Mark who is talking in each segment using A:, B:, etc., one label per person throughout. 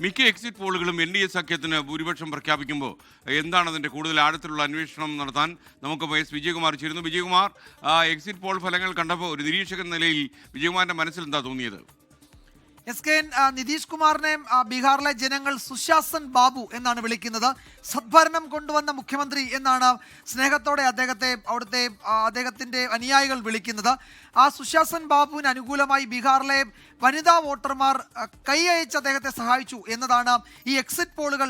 A: മിക്ക എക്സിറ്റ് പോളുകളും N D A സഖ്യത്തിന് ഭൂരിപക്ഷം പ്രഖ്യാപിക്കുമ്പോൾ എന്താണ് അതിന്റെ കൂടുതൽ ആഴത്തിലുള്ള അന്വേഷണം നടത്താൻ നമുക്ക് എസ് വിജയകുമാർ ചേരുന്നു വിജയകുമാർ എക്സിറ്റ് പോൾ ഫലങ്ങൾ കണ്ടപ്പോൾ ഒരു നിരീക്ഷകൻ നിലയിൽ വിജയകുമാറിന്റെ മനസ്സിൽ എന്താ തോന്നിയത്?
B: എസ് കെ എൻ നിതീഷ് കുമാറിനെ ബീഹാറിലെ ജനങ്ങൾ സുശാസൻ ബാബു എന്നാണ് വിളിക്കുന്നത്. സദ്ഭരണം കൊണ്ടുവന്ന മുഖ്യമന്ത്രി എന്നാണ് സ്നേഹത്തോടെ അദ്ദേഹത്തെ അവിടുത്തെ അദ്ദേഹത്തിന്റെ അനുയായികൾ വിളിക്കുന്നത്. ആ സുശാസൻ ബാബുവിന് അനുകൂലമായി ബീഹാറിലെ വനിതാ വോട്ടർമാർ കൈ അയച്ച് അദ്ദേഹത്തെ സഹായിച്ചു എന്നതാണ് ഈ എക്സിറ്റ് പോളുകൾ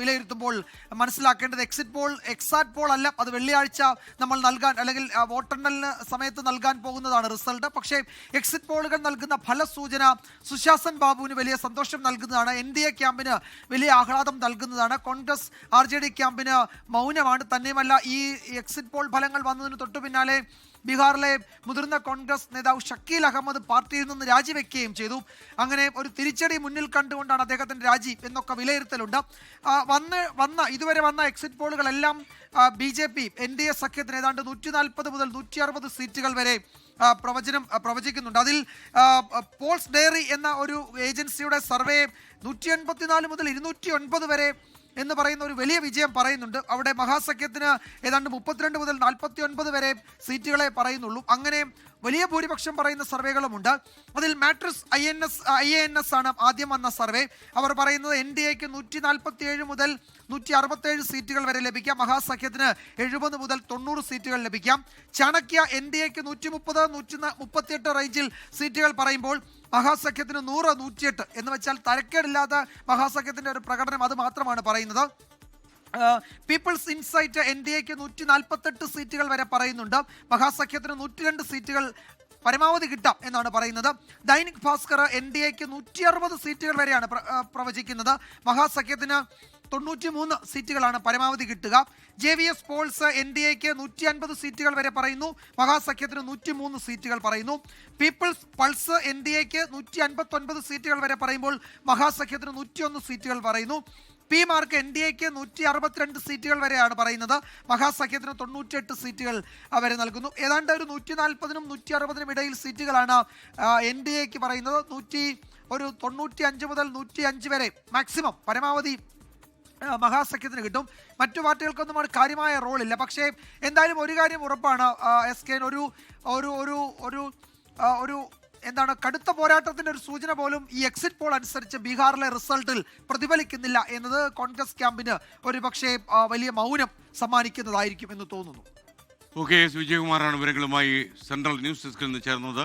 B: വിലയിരുത്തുമ്പോൾ മനസ്സിലാക്കേണ്ടത്. എക്സിറ്റ് പോൾ എക്സാറ്റ് പോൾ അല്ല അത് വെള്ളിയാഴ്ച നമ്മൾ നൽകാൻ അല്ലെങ്കിൽ വോട്ടെണ്ണലിന് സമയത്ത് നൽകാൻ പോകുന്നതാണ് റിസൾട്ട്. പക്ഷേ എക്സിറ്റ് പോളുകൾ നൽകുന്ന ഫലസൂചന സുശാസൻ ബാബുവിന് വലിയ സന്തോഷം നൽകുന്നതാണ്. എൻ ഡി എ ക്യാമ്പിന് വലിയ ആഹ്ലാദം നൽകുന്നതാണ്. കോൺഗ്രസ് ആർ ജെ ഡി ക്യാമ്പിന് മൗനമാണ്. തന്നെയുമല്ല ഈ എക്സിറ്റ് പോൾ ഫലങ്ങൾ വന്നതിന് തൊട്ടു പിന്നാലെ ബീഹാറിലെ മുതിർന്ന കോൺഗ്രസ് നേതാവ് ഷക്കീൽ അഹമ്മദ് പാർട്ടിയിൽ നിന്ന് രാജിവെക്കുകയും ചെയ്തു. അങ്ങനെ ഒരു തിരിച്ചടി മുന്നിൽ കണ്ടുകൊണ്ടാണ് അദ്ദേഹത്തിന്റെ രാജി എന്നൊക്കെ വിലയിരുത്തലുണ്ട്. വന്ന് വന്ന ഇതുവരെ വന്ന exit പോളുകളെല്ലാം B J P N D A സഖ്യത്തിന് ഏതാണ്ട് നൂറ്റി നാൽപ്പത് മുതൽ നൂറ്റി അറുപത് സീറ്റുകൾ വരെ പ്രവചനം പ്രവചിക്കുന്നുണ്ട്. അതിൽ പോൾസ് ഡയറി എന്ന ഒരു ഏജൻസിയുടെ സർവേ നൂറ്റി എൺപത്തിനാല് മുതൽ ഇരുന്നൂറ്റി ഒൻപത് വരെ എന്ന് പറയുന്ന ഒരു വലിയ വിജയം പറയുന്നുണ്ട്. അവിടെ മഹാസഖ്യത്തിന് ഏതാണ്ട് മുപ്പത്തിരണ്ട് മുതൽ നാൽപ്പത്തി ഒൻപത് വരെ സീറ്റുകളെ പറയുന്നുള്ളൂ. അങ്ങനെ വലിയ ഭൂരിപക്ഷം പറയുന്ന സർവേകളുമുണ്ട്. അതിൽ Matrix I N S I A N S ആണ് ആദ്യം വന്ന സർവേ. അവർ പറയുന്നത് എൻ ഡി എക്ക് നൂറ്റി നാൽപ്പത്തി ഏഴ് മുതൽ നൂറ്റി അറുപത്തേഴ് സീറ്റുകൾ വരെ ലഭിക്കാം. മഹാസഖ്യത്തിന് എഴുപത് മുതൽ തൊണ്ണൂറ് സീറ്റുകൾ ലഭിക്കാം. ചാണക്യ എൻ ഡി എക്ക് നൂറ്റി മുപ്പത് നൂറ്റി മുപ്പത്തിയെട്ട് റേഞ്ചിൽ സീറ്റുകൾ പറയുമ്പോൾ മഹാസഖ്യത്തിന് നൂറ് നൂറ്റിയെട്ട് എന്ന് വെച്ചാൽ തരക്കേടില്ലാത്ത മഹാസഖ്യത്തിന്റെ ഒരു പ്രകടനം അത് മാത്രമാണ് പറയുന്നത്. പീപ്പിൾസ് ഇൻസൈറ്റ് എൻ ഡി എക്ക് നൂറ്റി നാൽപ്പത്തെട്ട് സീറ്റുകൾ വരെ പറയുന്നുണ്ട്. മഹാസഖ്യത്തിന് നൂറ്റി രണ്ട് സീറ്റുകൾ പരമാവധി കിട്ടാം എന്നാണ് പറയുന്നത്. ദൈനിക് ഭാസ്കർ എൻ ഡി എക്ക് നൂറ്റി അറുപത് സീറ്റുകൾ വരെയാണ് പ്രവചിക്കുന്നത്. മഹാസഖ്യത്തിന് തൊണ്ണൂറ്റി മൂന്ന് സീറ്റുകളാണ് പരമാവധി കിട്ടുക. J V S polls N D എക്ക് നൂറ്റി അൻപത് സീറ്റുകൾ വരെ പറയുന്നു. മഹാസഖ്യത്തിന് നൂറ്റി മൂന്ന് സീറ്റുകൾ പറയുന്നു. പീപ്പിൾസ് പൾസ് എൻ ഡി എക്ക് നൂറ്റി അൻപത്തി ഒൻപത് സീറ്റുകൾ വരെ പറയുമ്പോൾ മഹാസഖ്യത്തിന് നൂറ്റിയൊന്ന് സീറ്റുകൾ പറയുന്നു. പി മാർക്ക് എൻ ഡി എക്ക് നൂറ്റി അറുപത്തിരണ്ട് സീറ്റുകൾ വരെയാണ് പറയുന്നത്. മഹാസഖ്യത്തിന് തൊണ്ണൂറ്റിയെട്ട് സീറ്റുകൾ വരെ നൽകുന്നു. ഏതാണ്ട് ഒരു നൂറ്റി നാൽപ്പതിനും നൂറ്റി അറുപതിനും ഇടയിൽ സീറ്റുകളാണ് എൻ ഡി എക്ക് പറയുന്നത്. നൂറ്റി ഒരു തൊണ്ണൂറ്റി അഞ്ച് മുതൽ നൂറ്റി അഞ്ച് വരെ മാക്സിമം പരമാവധി മഹാസഖ്യത്തിന് കിട്ടും. മറ്റു പാർട്ടികൾക്കൊന്നും ഒരു കാര്യമായ റോളില്ല. പക്ഷേ എന്തായാലും ഒരു കാര്യം ഉറപ്പാണ്. എസ് കെ ഒരു ഒരു ഒരു ഒരു ഒരു എന്താണ് കടുത്ത പോരാട്ടത്തിന്റെ ഒരു സൂചന പോലും ഈ എക്സിറ്റ് പോൾ അനുസരിച്ച് ബീഹാറിലെ റിസൾട്ടിൽ പ്രതിഫലിക്കുന്നില്ല എന്നത് കോൺഗ്രസ് ക്യാമ്പിന് ഒരു പക്ഷേ വലിയ മൗനം സമ്മാനിക്കുന്നതായിരിക്കും എന്ന് തോന്നുന്നു.
A: ഓക്കെ വിജയകുമാറാണ് വിവരങ്ങളുമായി സെൻട്രൽ ന്യൂസ് ഡെസ്കിൽ നിന്ന് ചേർന്നത്.